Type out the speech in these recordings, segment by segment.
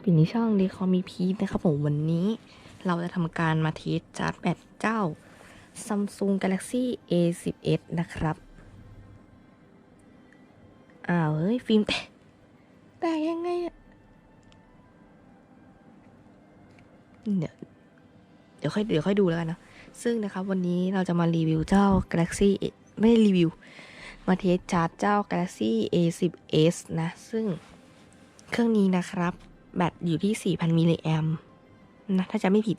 วัสดีครับปีนี้ช่องดีคอมีพีนะครับผมวันนี้ เราจะทำการมาเทสชาร์จแบตเจ้า Samsung Galaxy A10s นะครับ อ้าว เฮ้ย ฟิล์มแตกแตกยังไงอะเดี๋ยวเดี๋ยวค่อยเดี๋ยวค่อยดูแล้วกันนะ ซึ่งนะครับวันนี้เราจะมารีวิวเจ้า Galaxy ไม่ได้รีวิว มาเทสชาร์จเจ้า Galaxy A10s นะ ซึ่งเครื่องนี้นะครับ แบตอยู่ที่ 4,000 มิลลิแอมนะถ้าจะไม่ผิด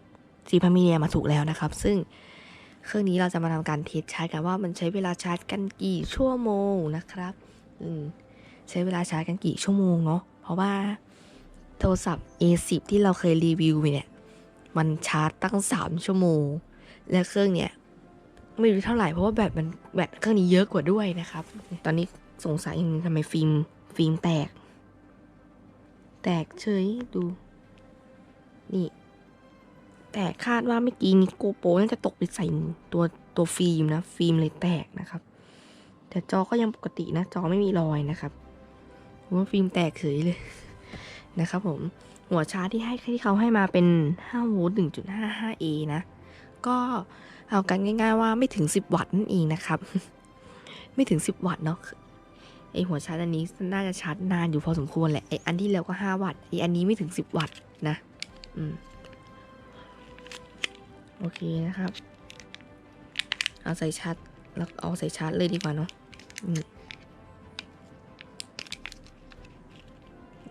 4,000 มิลลิแอมมาถูกแล้วนะครับ ซึ่งเครื่องนี้เราจะมาทำการเทสชาร์จกันว่ามันใช้เวลาชาร์จกันกี่ชั่วโมงนะครับอืมใช้เวลาชาร์จกันกี่ชั่วโมงเนาะเพราะว่าโทรศัพท์ A10 ที่เราเคยรีวิวไปเนี่ยมันชาร์จตั้ง 3 ชั่วโมง และเครื่องเนี้ยไม่รู้เท่าไหร่เพราะว่าแบตมันแบตเครื่องนี้เยอะกว่าด้วยนะครับ ตอนนี้สงสัยอย่างนึงทำไมฟิล์มฟิล์มแตก แตกเฉยดู นี่ แต่คาดว่าเมื่อกี้นี้โกโปรน่าจะตกไปใส่ตัวตัวฟิล์มนะ ฟิล์มเลยแตกนะครับ แต่จอก็ยังปกตินะ จอไม่มีรอยนะครับผมว่าฟิล์มแตกเฉยเลยนะครับผม หัวชาร์จที่ให้ที่เขาให้มาเป็น5โวลต์ 1.55A นะ ก็เอากันง่ายๆว่าไม่ถึง 10 วัตต์นั่นเองนะครับ ไม่ถึง 10 วัตต์เนาะ ไอหัวชาร์จอันนี้น่าจะชาร์จนานอยู่พอสมควรแหละไออันที่แล้วก็5วัตต์ไออันนี้ไม่ถึง10วัตต์นะอืมโอเคนะครับ เอาใส่ชาร์จแล้วเอาใส่ชาร์จเลยดีกว่าเนาะนี่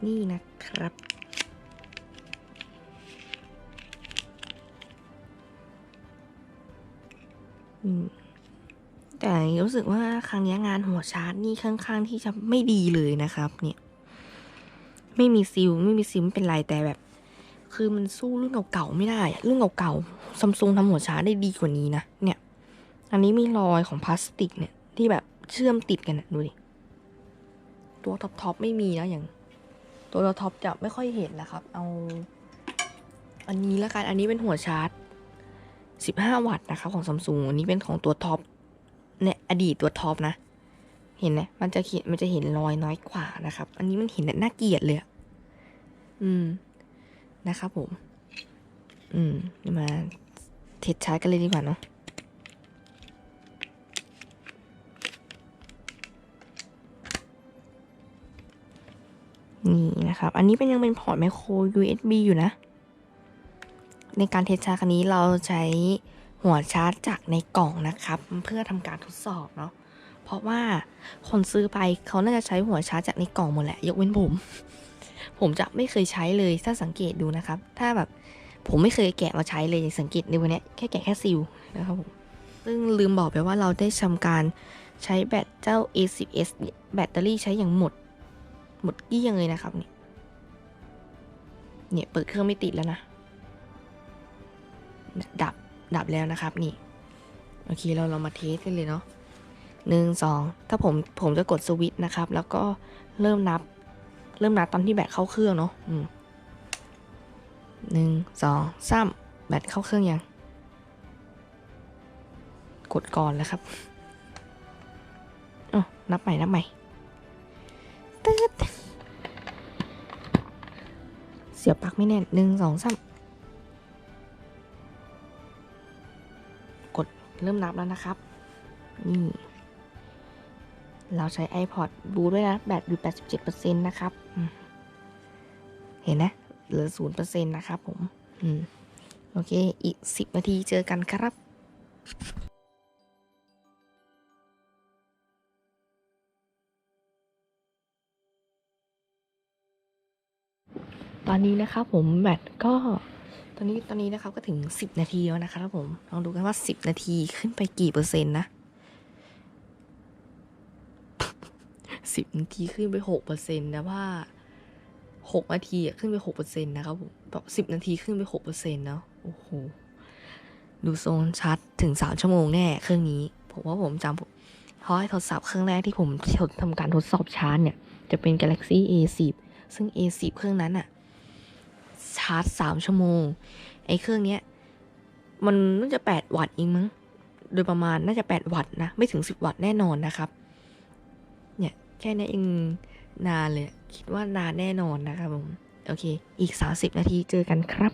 นี่นะครับ อืม แต่รู้สึกว่าครั้งนี้งานหัวชาร์จนี่ค่อนข้างที่จะไม่ดีเลยนะครับ เนี่ย ไม่มีซิลไม่มีซิลไม่เป็นไรแต่แบบ คือมันสู้รุ่นเก่าๆไม่ได้รุ่นเก่าๆซัมซุงทำหัวชาร์จได้ดีกว่านี้นะเนี่ย อันนี้มีรอยของพลาสติกเนี่ย ที่แบบเชื่อมติดกันนะดูดิตัวท็อปท็อปไม่มีนะอย่าง ตัวท็อปจะไม่ค่อยเห็นนะครับ เอา อันนี้แล้วกันอันนี้เป็นหัวชาร์จ 15 วัตต์นะครับของซัมซุงอันนี้เป็นของตัวท็อป เนี่ยอดีตตัวท็อปนะ เห็นไหมมันจะเขียนมันจะเห็นรอยน้อยกว่านะครับ อันนี้มันเห็นน่าเกลียดเลยอืมนะครับผม อืมมาเทสชาร์จกันเลยดีกว่าเนาะนี่นะครับ อันนี้เป็นยังเป็นพอร์ตไมโคร USB อยู่นะ ในการเทสชาร์คันนี้เราใช้ หัวชาร์จจากในกล่องนะครับ เพื่อทำการทดสอบเนาะเพราะว่าคนซื้อไปเขาน่าจะใช้หัวชาร์จจากในกล่องหมดแหละ ยกเว้นผม ผมจะไม่เคยใช้เลยถ้าสังเกตดูนะครับ ถ้าแบบผมไม่เคยแกะมาใช้เลยสังเกตในวันนี้แค่แกะแค่ซิลนะครับผมซึ่งลืมบอกไปว่าเราได้ทำการใช้แบตเจ้า A10s แบตเตอรี่ใช้อย่างหมด หมดเกลี้ยงเลยนะครับเนี่ยเนี่ยเปิดเครื่องไม่ติดแล้วนะ ดับ ดับแล้วนะครับนี่โอเคเราเรามาเทสกันเลยเนาะหนึ่งสองถ้าผมผมจะกดสวิตช์นะครับ แล้วก็เริ่มนับ เริ่มนับตอนที่แบตเข้าเครื่องเนาะหนึ่งสองสามแบตเข้าเครื่องยัง กดก่อนแล้วครับอ๋อนับใหม่นับใหม่ตืดเสียบปลั๊กไม่แน่นหนึ่งสองสาม เริ่มนับแล้วนะครับ นี่ เราใช้ iPod บูด้วยนะแบตอยู่ 87%นะครับ เห็นนะ เหลือ 0%นะครับผม อืม โอเค อีก 10 นาทีเจอกันครับตอนนี้นะครับผมแบตก็ ตอนนี้ตอนนี้นะครับก็ถึง 10 นาทีแล้วนะคะครับผมลองดูกันว่า 10 นาทีขึ้นไปกี่เปอร์เซ็นต์นะ10นาทีขึ้นไป6เปอร์เซ็นต์นะว่า6นาทีขึ้นไป6เปอร์เซ็นต์นะครับผมแบบ10นาทีขึ้นไป6เปอร์เซ็นต์เนาะโอ้โหดูทรงชัดถึง3ชั่วโมงแน่เครื่องนี้ผมว่าผมจำเพราะไอ้ทรศัพท์เครื่องแรกที่ผมทำการทดสอบชาร์จเนี่ย จะเป็น Galaxy A10 ซึ่ง A10 เครื่องนั้นอะ ชาร์จ3ชั่วโมง ไอ้เครื่องเนี้ย มันน่าจะ8วัตต์เองมั้ง โดยประมาณน่าจะ8วัตต์นะ ไม่ถึง10วัตต์แน่นอนนะครับ เนี่ย แค่นี้เองนานเลย คิดว่านานแน่นอนนะครับผม โอเค อีก30นาทีเจอกันครับ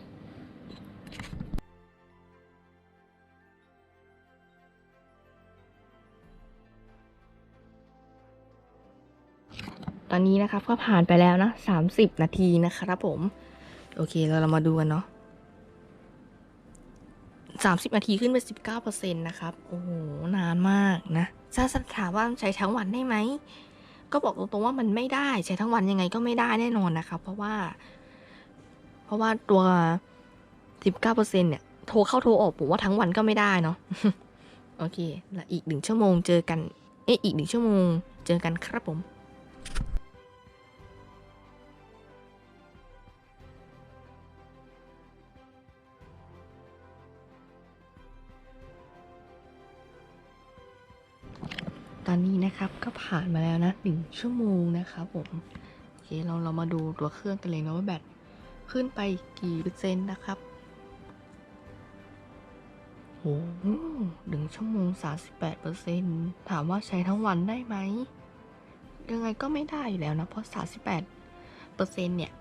ตอนนี้นะครับก็ผ่านไปแล้วนะ 30 นาทีนะครับผม โอเค เราเรามาดูกันเนาะ30นาทีขึ้นไป19%นะครับ โอ้โห นานมากนะถ้าถามว่าใช้ทั้งวันได้ไหม ก็บอกตรงๆว่ามันไม่ได้ ใช้ทั้งวันยังไงก็ไม่ได้แน่นอนนะครับเพราะว่า เพราะว่าตัว19%เนี่ย โทรเข้าโทรออกผมว่าทั้งวันก็ไม่ได้เนาะ โอเค แล้วอีกหนึ่งชั่วโมงเจอกัน เอ๊ะอีกหนึ่งชั่วโมง เจอกันครับผม อนนี้นะครับก็ผ่านมาแล้วนะหนึ่งชั่วโมงนะครับผมโอเคเราเรามาดูตัวเครื่องกันเลยนะว่าแบตขึ้นไปกี่เปอร์เซ็นต์นะครับโอ้โหหนึ่งชั่วโมงสามสิบแปดเปอร์เซ็นถามว่าใช้ทั้งวันได้ไหมยังไงก็ไม่ได้อยู่แล้วนะเพราะสามสิบแปดเปอร์เซ็นเนี่ย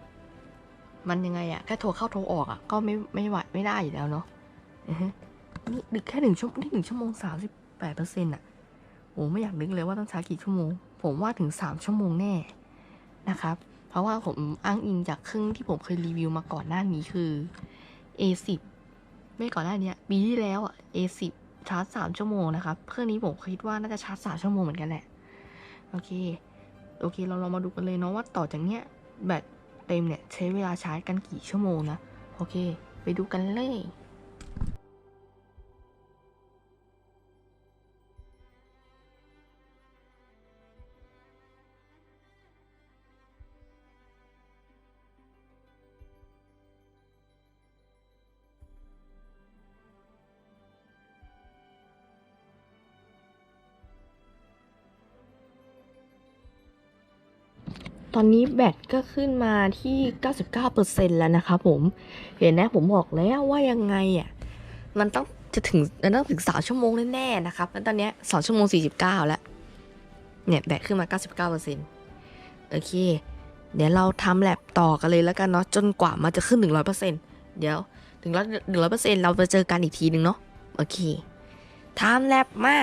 มันยังไงอะแค่โทรเข้าโทรออกอะก็ไม่ไม่ไหวไม่ได้อยู่แล้วเนาะนี่ดึกแค่หนึ่งชั่วนี่หนึ่งชั่วโมงสามสิบแปดเปอร์เซ็นต์อะ โอ้ไม่อยากนึกเลยว่าต้องใช้กี่ชั่วโมง ผมว่าถึง 3 ชั่วโมงแน่นะครับ เพราะว่าผมอ้างอิงจากเครื่องที่ผมเคยรีวิวมาก่อนหน้านี้คือ A10 ไม่ก่อนหน้านี้ปีที่แล้วอะ A10 ชาร์จ3ชั่วโมงนะครับเครื่องนี้ผมคิดว่าน่าจะชาร์จ3ชั่วโมงเหมือนกันแหละ โอเค โอเค เราลองมาดูกันเลยเนาะว่าต่อจากเนี้ยแบตเต็มเนี่ยใช้เวลาชาร์จกันกี่ชั่วโมงนะ โอเค ไปดูกันเลย ตอนนี้แบตก็ขึ้นมาที่ 99%แล้วนะครับผม เห็นนะผมบอกแล้วว่ายังไงอะ มันต้องจะถึงมันต้องถึงสามชั่วโมงแน่ๆนะครับ แล้วตอนเนี้ยสองชั่วโมง 49 แล้ว เนี่ยแบตขึ้นมา 99%โอเค เดี๋ยวเราทำแลบต่อกันเลยแล้วกันเนาะ จนกว่ามันจะขึ้น 100%เดี๋ยวถึงร้อยหนึ่งร้อยเปอร์เซ็นต์เราไปเจอกันอีกทีหนึ่งเนาะ โอเคทำแลบมา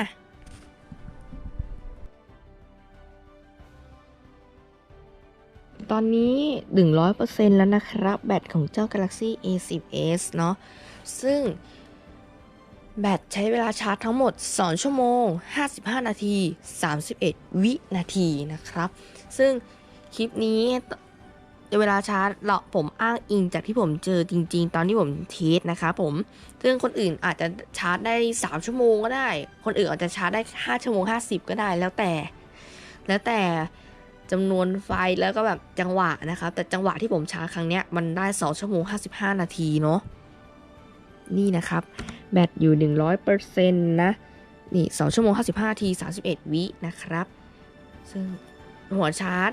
ตอนนี้ 100%แล้วนะครับ แบตของเจ้า Galaxy A10s เนาะซึ่ง แบตใช้เวลาชาร์จทั้งหมด 2 ชั่วโมง 55 นาที 31 วินาทีนะครับ ซึ่งคลิปนี้เวลาชาร์จเราผมอ้างอิงจากที่ผมเจอจริง ๆ ตอนที่ผมเทสนะครับผม ซึ่งคนอื่นอาจจะชาร์จได้ 3 ชั่วโมงก็ได้ คนอื่นอาจจะชาร์จได้ 5 ชั่วโมง 50 ก็ได้แล้วแต่ แล้วแต่ จำนวนไฟแล้วก็แบบจังหวะนะครับแต่จังหวะที่ผมชาร์จครั้งเนี้ยมันได้ 2 ชั่วโมง 55 นาทีเนาะนี่นะครับ แบตอยู่ 100%นะนี่ 2 ชั่วโมง 55 นาที 31 วินะครับ ซึ่งหัวชาร์จ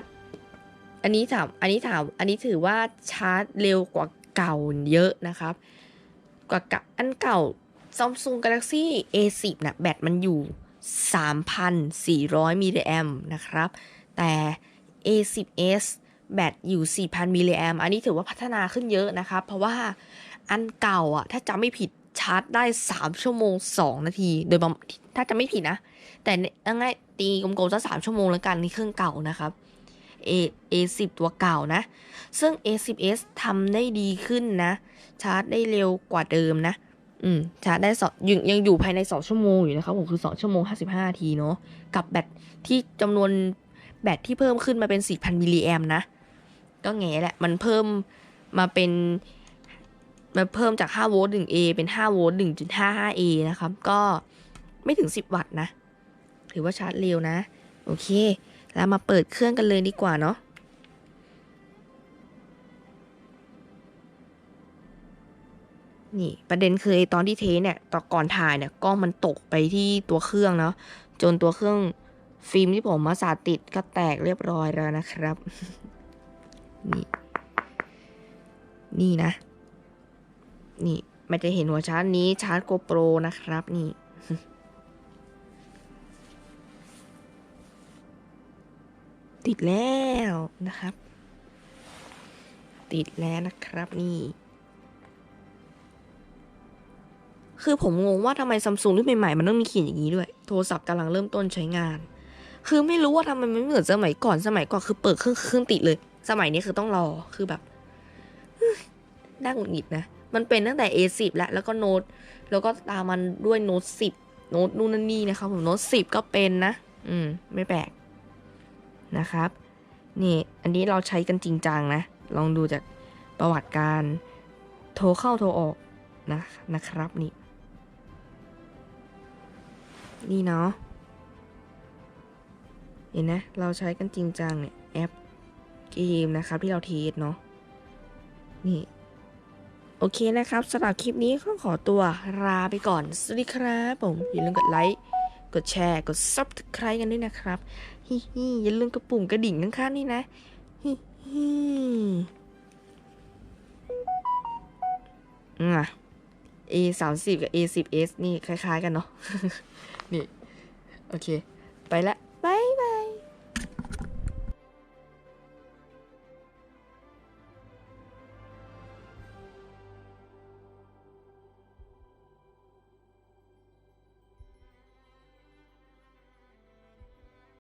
อันนี้ถามอันนี้ถามอันนี้ถือว่าชาร์จเร็วกว่าเก่าเยอะนะครับ กว่ากับอันเก่า Samsung Galaxy A10 นะแบตมันอยู่ 3,400มิลลิแอมนะครับ แต่ A10s แบตอยู่ 4,000 มิลลิแอมอันนี้ถือว่าพัฒนาขึ้นเยอะนะครับเพราะว่าอันเก่าอะถ้าจำไม่ผิดชาร์จได้ 3 ชั่วโมง 2 นาที โดยประมาณถ้าจำไม่ผิดนะ แต่ง่ายตีกลมๆสักสามชั่วโมงแล้วกันนี่เครื่องเก่านะครับ A A10 ตัวเก่านะ ซึ่ง A10s ทำได้ดีขึ้นนะ ชาร์จได้เร็วกว่าเดิมนะ อืม ชาร์จได้สองยังยังอยู่ภายใน 2 ชั่วโมงอยู่นะครับผมคือ 2 ชั่วโมง 55นาทีเนาะ กับแบตที่จำนวน แบตที่เพิ่มขึ้นมาเป็น 4,000 มิลลิแอมนะ ก็แง่แหละ มันเพิ่มมาเป็นมาเพิ่มจาก 5 โวลต์ 1A เป็น 5 โวลต์ 1.55A นะครับ ก็ไม่ถึง 10 วัตต์นะ ถือว่าชาร์จเร็วนะ โอเค แล้วมาเปิดเครื่องกันเลยดีกว่าเนาะนี่ประเด็นคือตอนที่เทเนี่ยตอนก่อนถ่ายเนี่ยกล้องมันตกไปที่ตัวเครื่องเนาะจนตัวเครื่อง ฟิล์มที่ผมมาสาติดก็แตกเรียบร้อยแล้วนะครับ นี่ นี่นะ นี่มันจะเห็นหัวชาร์จนี้ชาร์จโกโปรนะครับ นี่ติดแล้วนะครับ ติดแล้วนะครับนี่ คือผมงงว่าทำไมซัมซุงรุ่นใหม่ๆมันต้องมีเขียนอย่างนี้ด้วย โทรศัพท์กำลังเริ่มต้นใช้งาน คือไม่รู้ว่าทำไมไม่เหมือนสมัยก่อนสมัยก่อนคือเปิดเครื่องเครื่องติดเลย สมัยนี้คือต้องรอคือแบบน่าหงุดหงิดนะ มันเป็นตั้งแต่ A10 แล้วแล้วก็โน้ตแล้วก็ตามมันด้วยโน้ต10 โน้ตนู่นนั่นนี่นะครับผมโน้ต10 ก็เป็นนะ อืม ไม่แปลกนะครับ นี่ อันนี้เราใช้กันจริงจังนะ ลองดูจากประวัติการโทรเข้าโทรออกนะนะครับนี่ นี่เนาะ เห็นนะ เราใช้กันจริงจังเนี่ยแอปเกมนะครับที่เราเทสเนาะนี่ โอเคนะครับสำหรับคลิปนี้ก็ขอตัวลาไปก่อน สวัสดีครับผม อย่าลืมกดไลค์ กดแชร์ กด subscribe กันด้วยนะครับฮิฮิอย่าลืมกระปุ่มกระดิ่งข้างๆนี่นะฮิฮิอะ A สามสิบกับ A สิบ S นี่คล้าย ๆ กันเนาะนี่ โอเค ไปละบาย